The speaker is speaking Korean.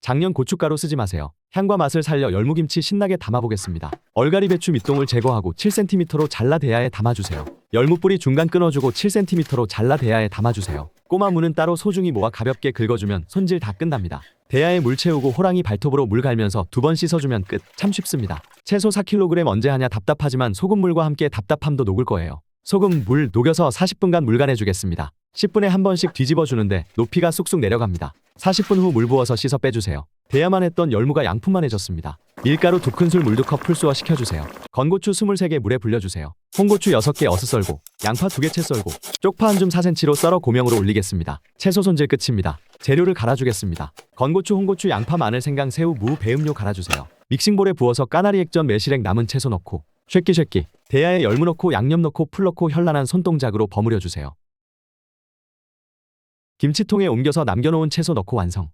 작년 고춧가루 쓰지 마세요. 향과 맛을 살려 열무김치 신나게 담아보겠습니다. 얼갈이 배추 밑동을 제거하고 7cm로 잘라 대야에 담아주세요. 열무뿌리 중간 끊어주고 7cm로 잘라 대야에 담아주세요. 꼬마 무는 따로 소중히 모아 가볍게 긁어주면 손질 다 끝납니다. 대야에 물 채우고 호랑이 발톱으로 물 갈면서 두 번 씻어주면 끝. 참 쉽습니다. 채소 4kg 언제 하냐 답답하지만 소금물과 함께 답답함도 녹을 거예요. 소금, 물 녹여서 40분간 물간해 주겠습니다. 10분에 한 번씩 뒤집어 주는데 높이가 쑥쑥 내려갑니다. 40분 후 물 부어서 씻어 빼주세요. 대야만 했던 열무가 양푼만해졌습니다. 밀가루 두 큰술 물두컵 풀수어 식혀주세요. 건고추 23개 물에 불려주세요. 홍고추 6개 어슷 썰고 양파 2개 채 썰고 쪽파 한 줌 4cm로 썰어 고명으로 올리겠습니다. 채소 손질 끝입니다. 재료를 갈아주겠습니다. 건고추, 홍고추, 양파, 마늘, 생강, 새우, 무, 배음료 갈아주세요. 믹싱볼에 부어서 까나리 액젓, 매실액, 남은 채소 넣고 쉐끼 쉐끼 대야에 열무 넣고 양념 넣고 풀 넣고 현란한 손동작으로 버무려 주세요. 김치통에 옮겨서 남겨놓은 채소 넣고 완성.